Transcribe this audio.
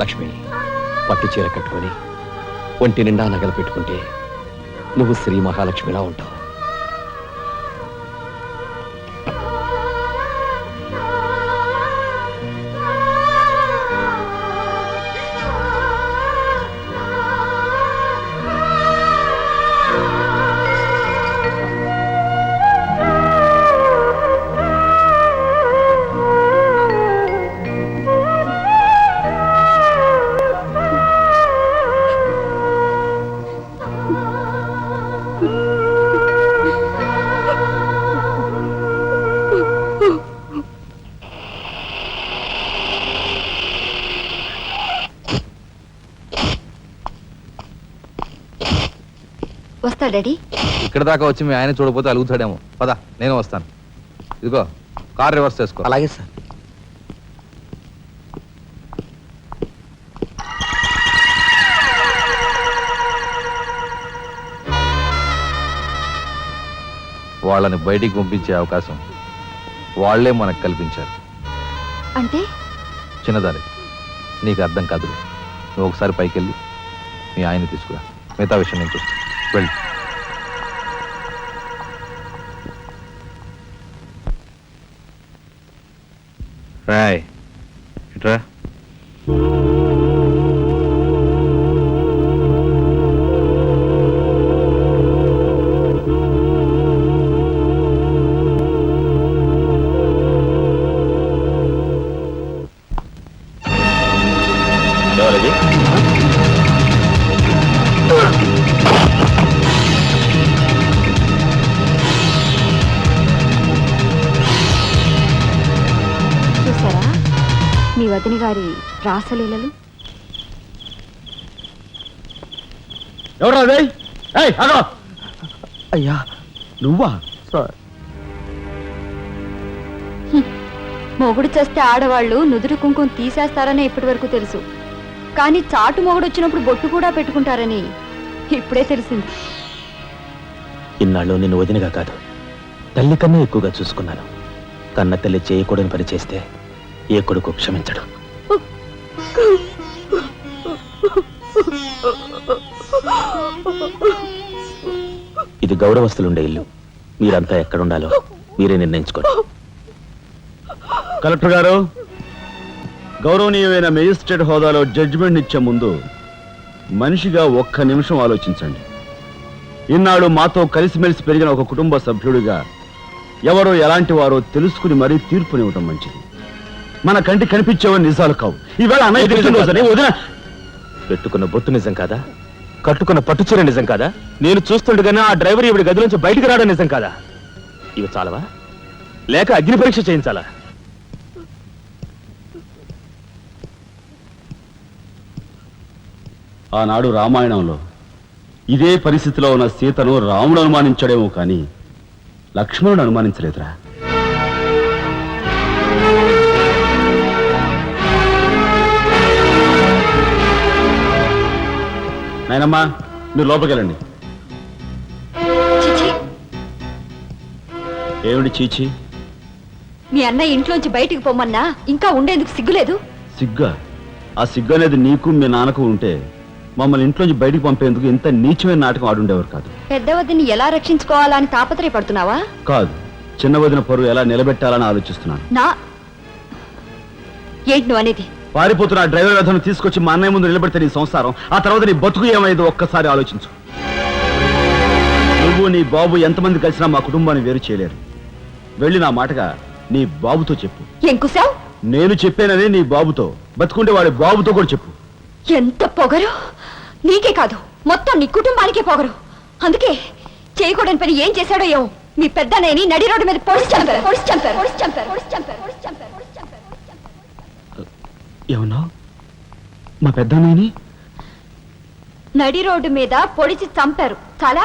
లక్ష్మి పట్టు చీర కట్టుకొని ఒంటి నిండా నగలు పెట్టుకుంటే నువ్వు శ్రీ మహాలక్ష్మిలా ఉంటావు. వస్తా డాడీ. ఇక్కడ దాకా వచ్చి మీ ఆయన చూడపోతే అలుగుతాడేమో. పద నేను వస్తాను. ఇదిగో కార్ రివర్స్ చేసుకో. అలాగే సార్. వాళ్ళని బయటికి పంపించే అవకాశం వాళ్ళే మనకు కల్పించారు. అంటే? చిన్నదారి నీకు అర్థం కాదు నువ్వు ఒకసారి పైకి వెళ్ళి మీ ఆయన తీసుకురా. మిగతా విషయం నేను చూస్తాను. వెళ్ళి. రాయ్ ఇట్రా. ఎవరది? చూసారా వదిన గారి రాసలీలలు? ఎవరా అయ్యా నువ్వా? సార్. మొగుడు చేస్తే ఆడవాళ్ళు నుదురు కుంకుమ తీసేస్తారని ఇప్పటి వరకు తెలుసు. కానీ చాటు మొగుడు వచ్చినప్పుడు బొట్టు కూడా పెట్టుకుంటారని ఇప్పుడే తెలిసింది. ఇన్నాళ్ళు నిన్ను వదినగా కాదు తల్లి కన్నా ఎక్కువగా చూసుకున్నాను. కన్న తల్లి చేయకూడని పని చేస్తే ఏ కొడుకు క్షమించడు. ఇది గౌరవస్తులుండే ఇల్లు. మీరంతా ఎక్కడుండాలో మీరే నిర్ణయించుకోండి. కలెక్టర్ గారు గౌరవనీయమైన మేజిస్ట్రేట్ హోదాలో జడ్జిమెంట్ ఇచ్చే ముందు మనిషిగా ఒక్క నిమిషం ఆలోచించండి. ఇన్నాళ్ళు మాతో కలిసిమెలిసి పెరిగిన ఒక కుటుంబ సభ్యుడిగా ఎవరో ఎలాంటి వారో తెలుసుకుని మరీ తీర్పునివ్వటం మంచిది. మన కంటి కనిపించేవని నిజాలు కావు. ఈవేళ అన్నయ్య పుట్టినరోజని వదిన పెట్టుకున్న బొట్టు నిజం కాదా? కట్టుకున్న పట్టుచీర నిజం కాదా? నేను చూస్తుండగానే ఆ డ్రైవర్ ఇవిడి గది నుంచి బయటికి రావడం నిజం కాదా? ఇవి చాలవా? లేక అగ్ని పరీక్ష చేయించాలా? ఆనాడు రామాయణంలో ఇదే పరిస్థితిలో ఉన్న సీతను రాముడు అనుమానించాడేమో కానీ లక్ష్మణుడు అనుమానించలేదురా. నాయనమ్మా మీరు లోపలికి వెళ్ళండి. చిచి. ఏమిటి చీచి? మీ అన్నయ్య ఇంట్లోంచి బయటికి పొమ్మన్నా ఇంకా ఉండేందుకు సిగ్గులేదు? సిగ్గా? ఆ సిగ్గు అనేది నీకు మీ నాన్నకు ఉంటే మమ్మల్ని ఇంట్లోంచి బయటికి పంపేందుకు ఇంత నీచమైన నాటకం ఆడుండేవారు కాదు. పెద్ద వదిని ఎలా రక్షించుకోవాలా అని తాపత్రయపడుతున్నావా? కాదు చిన్న వదిన పరువు ఎలా నిలబెట్టాలని ఆలోచిస్తున్నాను. నా ఏంటి నువ్వు అనేది? పారిపోతున్న ఆ డ్రైవర్ వ్యధను తీసుకొచ్చి మా అన్నయ్య ముందు నిలబెడితే నీ సంసారం. ఆ తర్వాత నీ బతుకు ఏమైందో ఒక్కసారి ఆలోచించు. నువ్వు నీ బాబు ఎంతమంది కలిసినా మా కుటుంబాన్ని వేరు చేయలేరు. వెళ్ళి నా మాటగా నీ బాబుతో చెప్పు. ఏం కుసావ్ నేను చెప్పానని నీ బాబుతో. బతుకుంటే వాడి బాబుతో కూడా చెప్పు. ఎంత పొగరు? నీకే కాదు మొత్తం నీ కుటుంబానికే పొగరు. అందుకే చేయకూడని పని ఏం చేశాడో ఏమో మీ పెద్దనేని నడి రోడ్డు మీద పొడిచి చంపారు. పొడిచి చంపారు. పొడిచి చంపారు. పొడిచి చంపారు పొడిచి చంపారు పొడిచి చంపారు పొడిచి చంపారు ఏమన్నా మా పెద్ద నడి రోడ్డు మీద పొడిచి చంపారు. చాలా